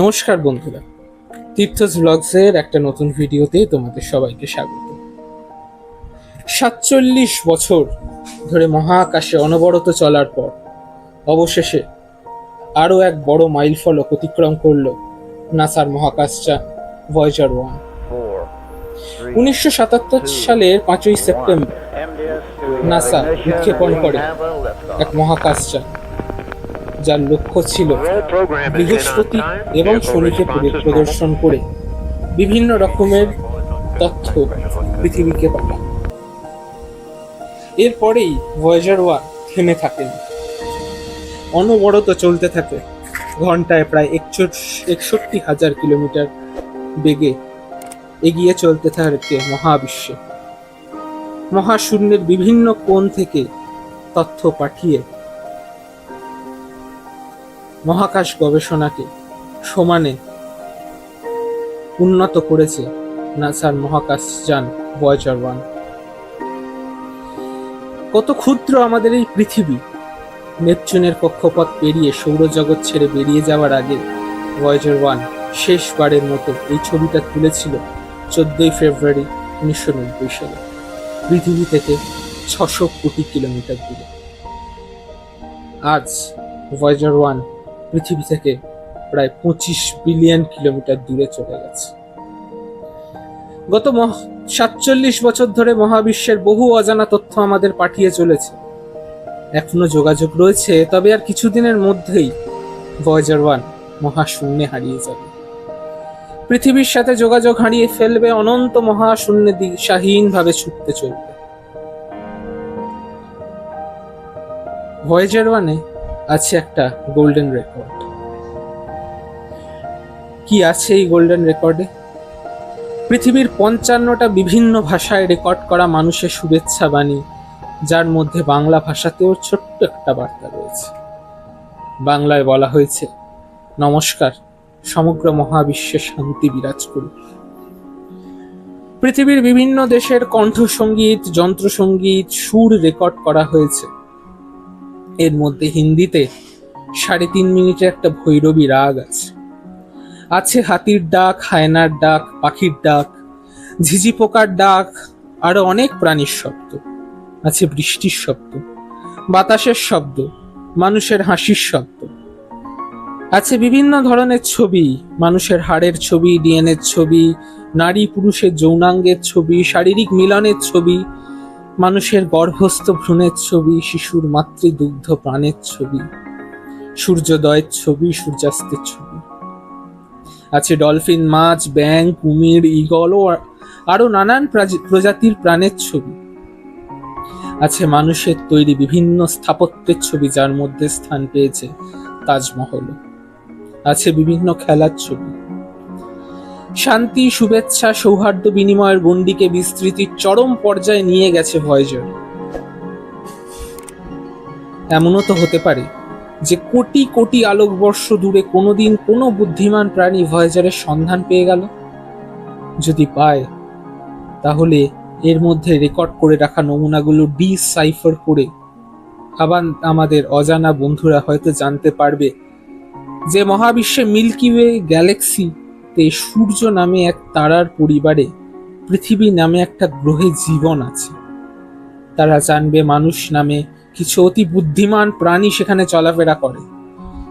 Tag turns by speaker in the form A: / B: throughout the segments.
A: নমস্কার বন্ধুরা। তীর্থস ব্লগসের একটা নতুন ভিডিওতে তোমাদের সবাইকে স্বাগত। সাতচল্লিশ বছর ধরে মহাকাশে অনবরত চলার পর অবশেষে আরও এক বড় মাইল ফলক অতিক্রম করল নাসার মহাকাশযান ভয়েজার ওয়ান উনিশশো সাতাত্তর সালের পাঁচই সেপ্টেম্বর নাসা উৎক্ষেপণ করে এক মহাকাশযান। যার লক্ষ্য ছিল বৃহস্পতি এবং শনিকে পরি- প্রদর্শন করে। বিভিন্ন রকমের তথ্য পৃথিবীকে পাঠান এরপরেই ভয়েজার ওয়ান থেমে থাকেন। অনবরত চলতে থাকে। ঘন্টায় প্রায় একষট্টি হাজার কিলোমিটার বেগে এগিয়ে চলতে থাকে মহাবিশ্বে। মহাশূন্যের বিভিন্ন কোণ থেকে তথ্য পাঠিয়ে মহাকাশ গবেষণাকে সমানে উন্নত করেছে নাসার মহাকাশ যান ভয়েজার ওয়ান। কত ক্ষুদ্র আমাদের এই পৃথিবী। নেপচুনের কক্ষপথ পেরিয়ে সৌরজগৎ ছেড়ে বেরিয়ে যাওয়ার আগে ভয়েজার ওয়ান শেষবারের মতো এই ছবিটা তুলেছিল চোদ্দই ফেব্রুয়ারি উনিশশো নব্বই সালে, পৃথিবী থেকে ছশো কোটি কিলোমিটার দূরে। আজ ভয়েজার ওয়ান পৃথিবী থেকে প্রায় পঁচিশ বিলিয়ন কিলোমিটার দূরে চলে গেছে। গত সাতচল্লিশ বছর ধরে মহাবিশ্বের বহু অজানা তথ্য আমাদের পাঠিয়ে চলেছে। এখনও যোগাযোগ রয়েছে, তবে আর কিছুদিনের মধ্যেই ভয়েজার ওয়ান মহাশূন্যে হারিয়ে যাবে। পৃথিবীর সাথে যোগাযোগ হারিয়ে ফেলবে অনন্ত মহাশূন্যে দিশাহীন ভাবে ছুটতে চলবে। ভয়েজার ওয়ানে আছে একটা গোল্ডেন রেকর্ড কি আছে এই গোল্ডেন রেকর্ডে পৃথিবীর পঞ্চান্নটা বিভিন্ন ভাষায় রেকর্ড করা মানুষের শুভেচ্ছা বাণী, যার মধ্যে বাংলা ভাষাতেও ছোট্ট একটা বার্তা রয়েছে। বাংলায় বলা হয়েছে, নমস্কার, সমগ্র মহাবিশ্বে শান্তি বিরাজ করুক পৃথিবীর বিভিন্ন দেশের কণ্ঠসঙ্গীত যন্ত্রসঙ্গীত সুর রেকর্ড করা হয়েছে। এর মধ্যে হিন্দিতে সাড়ে তিন মিনিটের একটা ভৈরবী রাগ আছে। আছে হাতির ডাক, হায়নার ডাক, পাখির ডাক, ঝিঝি পোকার ডাক, আরও অনেক প্রাণীর শব্দ। আছে বৃষ্টির শব্দ, বাতাসের শব্দ, মানুষের হাসির শব্দ। আছে বিভিন্ন ধরনের ছবি, মানুষের হাড়ের ছবি, ডিএনএর ছবি নারী পুরুষের যৌনাঙ্গের ছবি, শারীরিক মিলনের ছবি মানুষের গর্ভস্থ ভ্রূণের ছবি, শিশুর মাতৃদুগ্ধ প্রাণের ছবি, সূর্যোদয়ের ছবি, সূর্যাস্তের ছবি। আছে ডলফিন, মাছ ব্যাং কুমির ইগল ও আরও নানান প্রাজি- প্রজাতির প্রাণের ছবি। আছে মানুষের তৈরি বিভিন্ন স্থাপত্যের ছবি, যার মধ্যে স্থান পেয়েছে তাজমহল। আছে বিভিন্ন খেলার ছবি। শান্তি, শুভেচ্ছা, সৌহার্দ্য বিনিময়ের গণ্ডিকে বিস্তৃতির চরম পর্যায়ে নিয়ে গেছে ভয়েজার এমনও তো হতে পারে যে কোটি কোটি আলোকবর্ষ দূরে কোনোদিন কোনো বুদ্ধিমান প্রাণী ভয়েজারের সন্ধান পেয়ে গেল। যদি পায়, তাহলে এর মধ্যে রেকর্ড করে রাখা নমুনাগুলো ডিসাইফার করে আবার আমাদের অজানা বন্ধুরা হয়তো জানতে পারবে যে মহাবিশ্বে মিল্কি ওয়ে গ্যালাক্সিতে সূর্য নামে এক তারার পরিবারে পৃথিবী নামে একটা গ্রহে জীবন আছে। তারা জানবে মানুষ নামে কিছু অতি বুদ্ধিমান প্রাণী সেখানে চলাফেরা করে।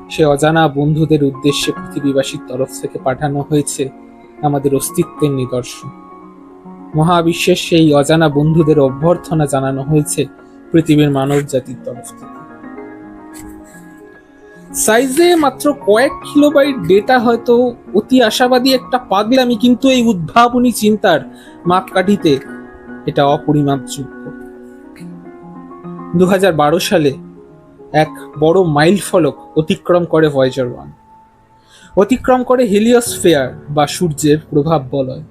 A: সে অজানা বন্ধুদের উদ্দেশ্যে পৃথিবীবাসীর তরফ থেকে পাঠানো হয়েছে আমাদের অস্তিত্বের নিদর্শন। মহাবিশ্বের সেই অজানা বন্ধুদের অভ্যর্থনা জানানো হয়েছে পৃথিবীর মানব জাতির তরফ থেকে। সাইজে মাত্র কয়েক কিলোবাইট ডেটা হয়তো অতি আশাবাদী একটা পাগলামি, কিন্তু এই উদ্ভাবনী চিন্তার মাপকাঠিতে এটা অপরিমাপযোগ্য। দু সালে এক বড় মাইল ফলক অতিক্রম করে ভয়েজার ওয়ান অতিক্রম করে হেলিওস্ফেয়ার বা সূর্যের প্রভাব বলয়।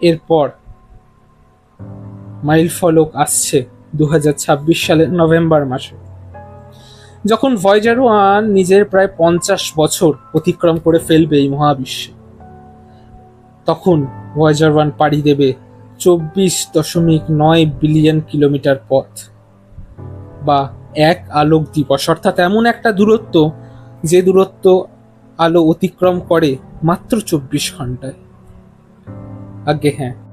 A: এরপর মাইল ফলক আসছে দু হাজার ছাব্বিশ সালের নভেম্বর মাসে। যখন ভয়েজার ওয়ান নিজের প্রায় পঞ্চাশ বছর অতিক্রম করে ফেলবে এই মহাবিশ্বে, তখন ভয়েজার ওয়ান পাড়ি দেবে চব্বিশ দশমিক নয় বিলিয়ন কিলোমিটার পথ বা এক আলোক দিবস। অর্থাৎ এমন একটা দূরত্ব যে দূরত্ব আলো অতিক্রম করে মাত্র চব্বিশ ঘন্টায়। আগে হ্যাঁ।